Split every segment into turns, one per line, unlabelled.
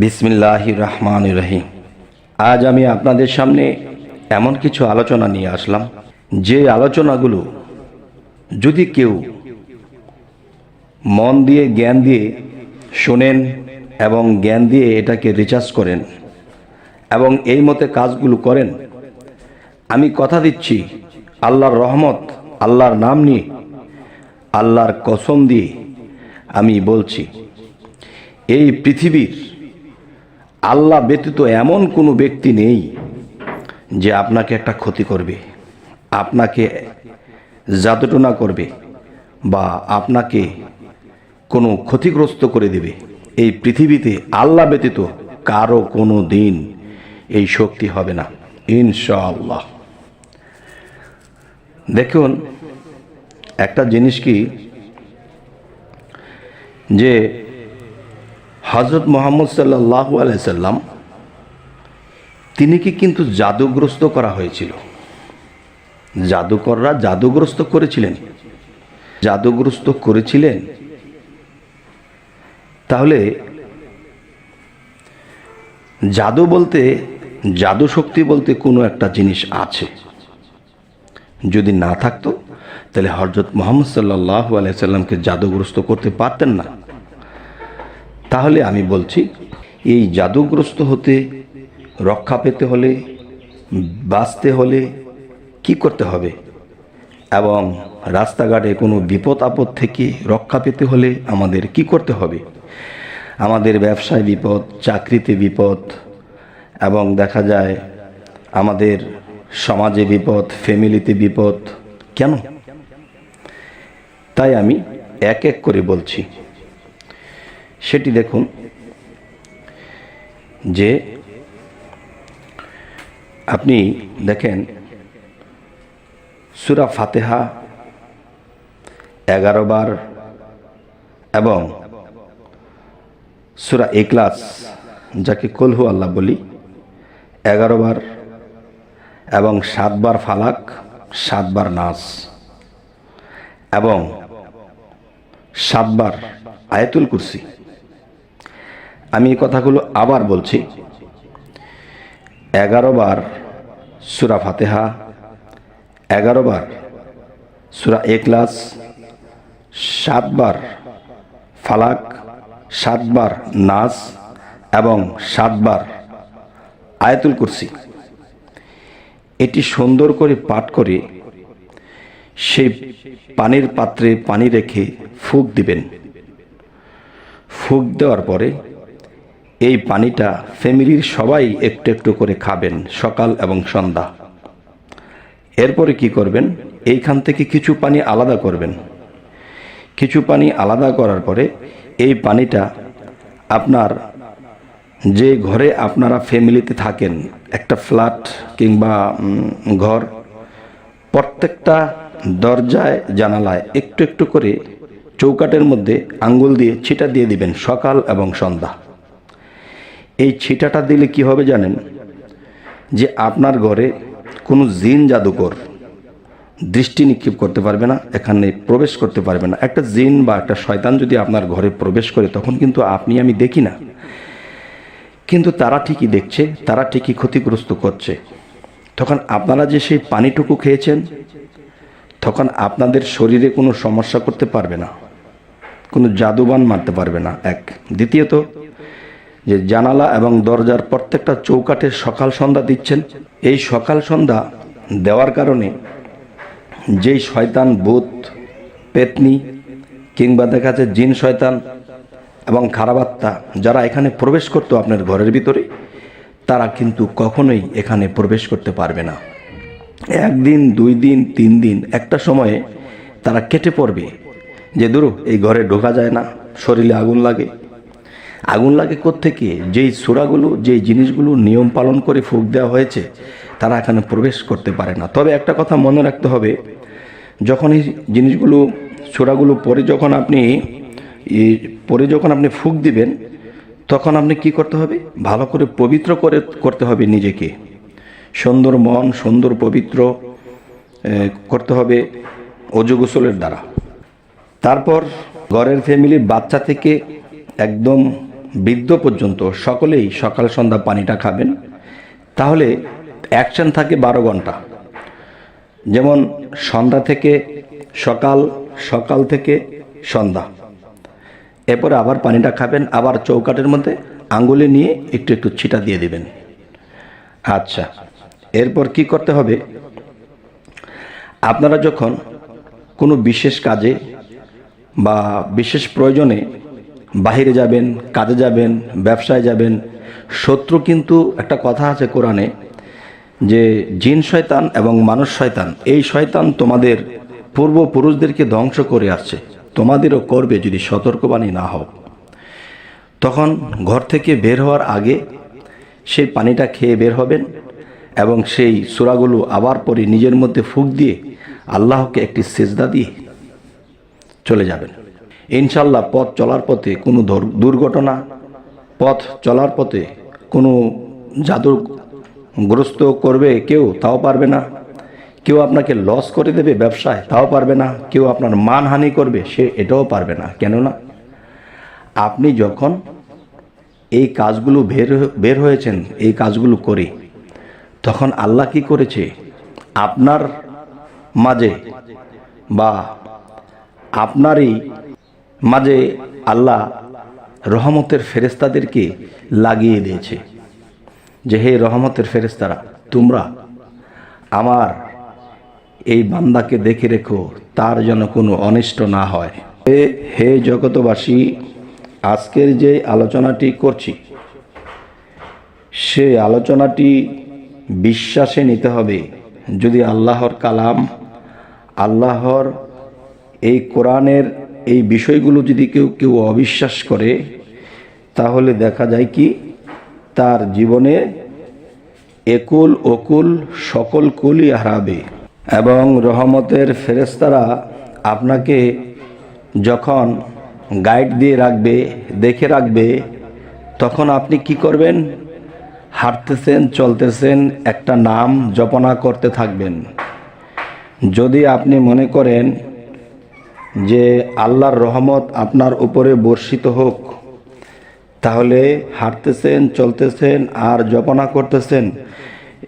বিসমিল্লাহ রহমান রহিম আজ আমি আপনাদের সামনে এমন কিছু আলোচনা নিয়ে আসলাম, যে আলোচনাগুলো যদি কেউ মন দিয়ে, জ্ঞান দিয়ে শোনেন এবং জ্ঞান দিয়ে এটাকে রিচার্জ করেন এবং এই মতে কাজগুলো করেন, আমি কথা দিচ্ছি আল্লাহর রহমত, আল্লাহর নাম নিয়ে, আল্লাহর কসম দিয়ে আমি বলছি, এই পৃথিবীর আল্লাহ ব্যতীত এমন কোনো ব্যক্তি নেই যে আপনাকে একটা ক্ষতি করবে, আপনাকে জাদুটনা করবে বা আপনাকে কোনো ক্ষতিগ্রস্ত করে দেবে। এই পৃথিবীতে আল্লাহ ব্যতীত কারও কোনো দিন এই শক্তি হবে না, ইনশাআল্লাহ। দেখুন, একটা জিনিস কি? যে হজরত মোহাম্মদ সাল্লাহ আলাইসাল্লাম তিনি কি কিন্তু জাদুগ্রস্ত করা হয়েছিল? জাদুকররা জাদুগ্রস্ত করেছিলেন। জাদুগ্রস্ত করেছিলেন? তাহলে জাদু বলতে, জাদু শক্তি বলতে কোনো একটা জিনিস আছে। যদি না থাকতো, তাহলে হজরত মোহাম্মদ সাল্লাহ আলাইসাল্লামকে জাদুগ্রস্ত করতে পারতেন না। তাহলে আমি বলছি, এই জাদুগ্রস্ত হতে, রক্ষা পেতে হলে, বাঁচতে হলে কি করতে হবে? এবং রাস্তাঘাটে কোনো বিপদ আপদ থেকে রক্ষা পেতে হলে আমাদের কি করতে হবে? আমাদের ব্যবসায় বিপদ, চাকরিতে বিপদ, এবং দেখা যায় আমাদের সমাজে বিপদ, ফ্যামিলিতে বিপদ, কেন? তাই আমি এক এক করে বলছি। সেটি দেখুন যে আপনি দেখেন সুরা ফাতেহা এগারো বার এবং সুরা এক্লাস যাকে কলহু আল্লাহ বলি এগারো বার এবং সাতবার ফালাক সাতবার নাচ এবং সাতবার আয়াতুল কুরসি। আমি এই কথাগুলো আবার বলছি। এগারো বার সুরা ফাতেহা, এগারো বার সুরা একলাস সাতবার ফালাক সাতবার নাস এবং সাতবার আয়াতুল কুরসি। এটি সুন্দর করে পাঠ করে সেই পানির পাত্রে পানি রেখে ফুক দিবেন। ফুক দেওয়ার পরে এই পানিটা ফ্যামিলির সবাই একটু একটু করে খাবেন সকাল এবং সন্ধ্যা। এরপরে কি করবেন? এইখান থেকে কিছু পানি আলাদা করবেন। কিছু পানি আলাদা করার পরে এই পানিটা আপনার যে ঘরে আপনারা ফ্যামিলিতে থাকেন, একটা ফ্ল্যাট কিংবা ঘর, প্রত্যেকটা দরজায়, জানালায় একটু একটু করে চৌকাটের মধ্যে আঙ্গুল দিয়ে ছিটা দিয়ে দিবেন সকাল এবং সন্ধ্যা। এই ছিটাটা দিলে কি হবে জানেন? যে আপনার ঘরে কোনো জিন জাদুকর দৃষ্টি নিক্ষেপ করতে পারবে না, এখানে প্রবেশ করতে পারবে না। একটা জিন বা একটা শয়তান যদি আপনার ঘরে প্রবেশ করে, তখন কিন্তু আপনি, আমি দেখি না। কিন্তু তারা ঠিকই দেখছে, তারা ঠিকই ক্ষতিগ্রস্ত করছে। তখন আপনারা যে সেই পানিটুকু খেয়েছেন, তখন আপনাদের শরীরে কোনো সমস্যা করতে পারবে না। কোনো জাদুবান মারতে পারবে না, এক। দ্বিতীয়ত যে জানালা এবং দরজার প্রত্যেকটা চৌকাঠে সকাল সন্ধ্যা দিচ্ছেন, এই সকাল সন্ধ্যা দেওয়ার কারণে যেই শয়তান ভূত, পেতনি কিংবা দেখা যাচ্ছে জিন শয়তান এবং খারাপ আত্মা যারা এখানে প্রবেশ করতো আপনার ঘরের ভিতরে, তারা কিন্তু কখনোই এখানে প্রবেশ করতে পারবে না। একদিন, দুই দিন, তিন দিন, একটা সময়ে তারা কেটে পড়বে যে দূর এই ঘরে ঢোকা যায় না, শরীরে আগুন লাগে। আগুন লাগে থেকে যেই সুরাগুলো, যেই জিনিসগুলো নিয়ম পালন করে ফুক দেওয়া হয়েছে, তারা এখানে প্রবেশ করতে পারে না। তবে একটা কথা মনে রাখতে হবে, যখন এই জিনিসগুলো, সুরাগুলো পরে যখন আপনি পরে যখন আপনি ফুক দিবেন, তখন আপনি কি করতে হবে? ভালো করে পবিত্র করে, করতে হবে নিজেকে। সুন্দর মন, সুন্দর পবিত্র করতে হবে অজু গোসলের দ্বারা। তারপর ঘরের ফ্যামিলির বাচ্চা থেকে একদম বৃদ্ধ পর্যন্ত সকলেই সকাল, সন্ধ্যা পানিটা খাবেন। তাহলে অ্যাকশন থাকে বারো ঘণ্টা। যেমন সন্ধ্যা থেকে সকাল সকাল থেকে সন্ধ্যা। এরপরে আবার পানিটা খাবেন, আবার চৌকাটের মধ্যে আঙ্গুলে নিয়ে একটু একটু ছিটা দিয়ে দিবেন। আচ্ছা এরপর কি করতে হবে? আপনারা যখন কোনো বিশেষ কাজে বা বিশেষ প্রয়োজনে বাহিরে যাবেন, কাজে যাবেন, ব্যবসায় যাবেন। শত্রু কিন্তু একটা কথা আছে কোরআনে যে জিন শয়তান এবং মানুষ শয়তান, এই শয়তান তোমাদের পূর্বপুরুষদেরকে ধ্বংস করে আসছে। তোমাদেরও করবে যদি সতর্কবাণী না হও। তখন ঘর থেকে বের হওয়ার আগে সেই পানিটা খেয়ে বের হবেন এবং সেই সুরাগুলো আবার পরে নিজের মধ্যে ফুক দিয়ে আল্লাহকে একটি সেজদা দিয়ে চলে যাবেন। ইনশাল্লাহ পথ চলার পথে কোনো দুর্ঘটনা, পথ চলার পথে কোনো জাদুগ্রস্ত করবে কেউ, তাও পারবে না। কেউ আপনাকে লস করে দেবে ব্যবসায়, তাও পারবে না। কেউ আপনার মানহানি করবে, সে এটাও পারবে না। কেননা আপনি যখন এই কাজগুলো বের বের হয়েছেন, এই কাজগুলো করে, তখন আল্লাহ কি করেছে? আপনার মাঝে বা আপনারই মাঝে আল্লাহ রহমতের ফেরেস্তাদেরকে লাগিয়ে দিয়েছে। যে হে রহমতের ফেরেস্তারা তোমরা আমার এই বান্দাকে দেখে রেখো, তার যেন কোনো অনিষ্ট না হয়। হে হে জগতবাসী আজকের যে আলোচনাটি করছি, সে আলোচনাটি বিশ্বাসে নিতে হবে। যদি আল্লাহর কালাম, আল্লাহর এই কোরআনের এই বিষয়গুলো যদি কেউ কেউ অবিশ্বাস করে, তাহলে দেখা যায় কি, তার জীবনে একুল ওকুল সকল কুলই হারাবে। এবং রহমতের ফেরেস্তারা আপনাকে যখন গাইড দিয়ে রাখবে, দেখে রাখবে, তখন আপনি কি করবেন? হাঁটতেছেন, চলতেছেন, একটা নাম জপনা করতে থাকবেন। যদি আপনি মনে করেন যে আল্লাহর রহমত আপনার উপরে বর্ষিত হোক, তাহলে হাঁটতেছেন, চলতেছেন আর জপনা করতেছেন,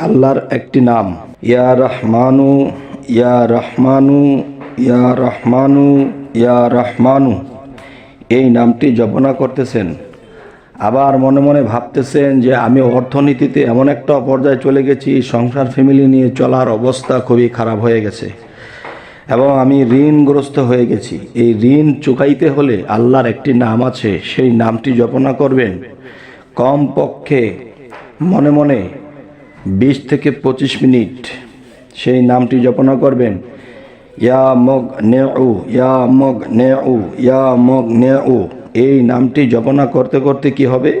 আল্লাহর একটি নাম। ইয়া রহমানু ইয়া রহমানু ইয়া রহমানু ইয়া রহমানু। এই নামটি জপনা করতেছেন। আবার মনে মনে ভাবতেছেন যে আমি অর্থনীতিতে এমন একটা পর্যায়ে চলে গেছি, সংসার, ফ্যামিলি নিয়ে চলার অবস্থা খুবই খারাপ হয়ে গেছে। এবং আমি ঋণগ্রস্ত হয়ে গেছি। এই ঋণ চুকাইতে হলে আল্লাহর একটি নাম আছে, সেই নামটি জপনা করবেন। কম পক্ষে মনে মনে বিশ থেকে পঁচিশ মিনিট সেই নামটি জপনা করবেন। ইয়া মগ নে উ ইয়া মগ নে উ ইয়া মগ নে উ এই নামটি জপনা করতে করতে কি হবে?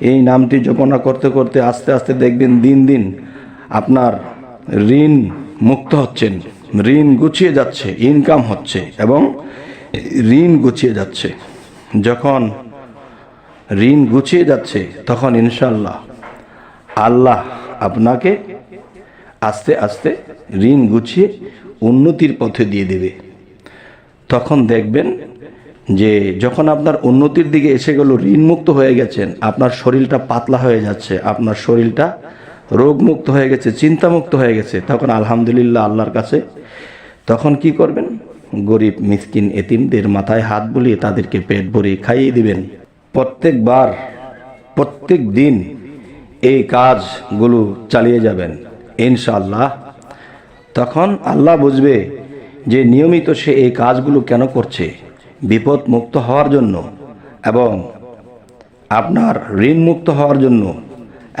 এই নামটি জপনা করতে করতে আস্তে আস্তে দেখবেন দিন দিন আপনার ঋণ মুক্ত হচ্ছেন। ঋণ গুছিয়ে যাচ্ছে ইনকাম হচ্ছে এবং ঋণ গুছিয়ে যাচ্ছে। যখন ঋণ গুছিয়ে যাচ্ছে, তখন ইনশাল্লাহ আল্লাহ আপনাকে আস্তে আস্তে ঋণ গুছিয়ে উন্নতির পথে দিয়ে দেবে। তখন দেখবেন যে যখন আপনার উন্নতির দিকে এসে গেল, ঋণমুক্ত হয়ে গেছেন, আপনার শরীরটা পাতলা হয়ে যাচ্ছে, আপনার শরীরটা রোগমুক্ত হয়ে গেছে, চিন্তামুক্ত হয়ে গেছে, তখন আলহামদুলিল্লাহ আল্লাহর কাছে তখন কি করবেন? গরিব, মিসকিন, এতিমদের মাথায় হাত বুলিয়ে তাদেরকে পেট ভরে খাইয়ে দিবেন। প্রত্যেকবার, প্রত্যেক দিন এই কাজগুলো চালিয়ে যাবেন, ইনশাআল্লাহ। তখন আল্লাহ বুঝবে যে নিয়মিত সে এই কাজগুলো কেন করছে বিপদ মুক্ত হওয়ার জন্য এবং আপনার ঋণ মুক্ত হওয়ার জন্য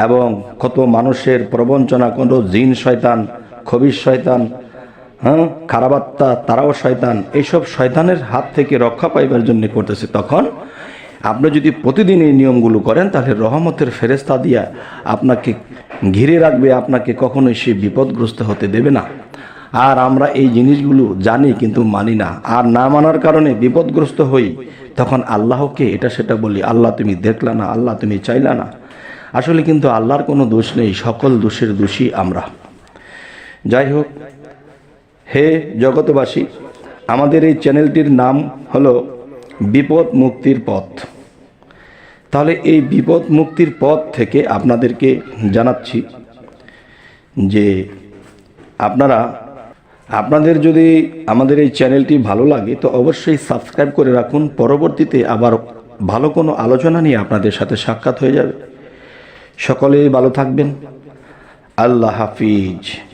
এবং কত মানুষের প্রবঞ্চনা কোনো জিন শয়তান, খবির শয়তান হ্যাঁ? খারাপাত্মা তারাও শয়তান। এইসব শয়তানের হাত থেকে রক্ষা পাইবার জন্য করতেছে। তখন আপনি যদি প্রতিদিন এই নিয়মগুলো করেন, তাহলে রহমতের ফেরেস্তা দিয়া আপনাকে ঘিরে রাখবে, আপনাকে কখনোই সে বিপদগ্রস্ত হতে দেবে না। আর আমরা এই জিনিসগুলো জানি কিন্তু মানি না। আর না মানার কারণে বিপদগ্রস্ত হই, তখন আল্লাহকে এটা সেটা বলি, আল্লাহ তুমি দেখলা না, আল্লাহ তুমি চাইলা না। আসলে কিন্তু আল্লাহর কোনো দোষ নেই, সকল দোষের দোষী আমরা। যাই হোক হে জগতবাসী আমাদের এই চ্যানেলটির নাম হলো বিপদ মুক্তির পথ। তাহলে এই বিপদ মুক্তির পথ থেকে আপনাদেরকে জানাচ্ছি যে আপনারা, আপনাদের যদি আমাদের এই চ্যানেলটি ভালো লাগে, তো অবশ্যই সাবস্ক্রাইব করে রাখুন। পরবর্তীতে আবার ভালো কোনো আলোচনা নিয়ে আপনাদের সাথে সাক্ষাৎ হয়ে যাবে। সকলেই ভালো থাকবেন। আল্লাহ হাফিজ।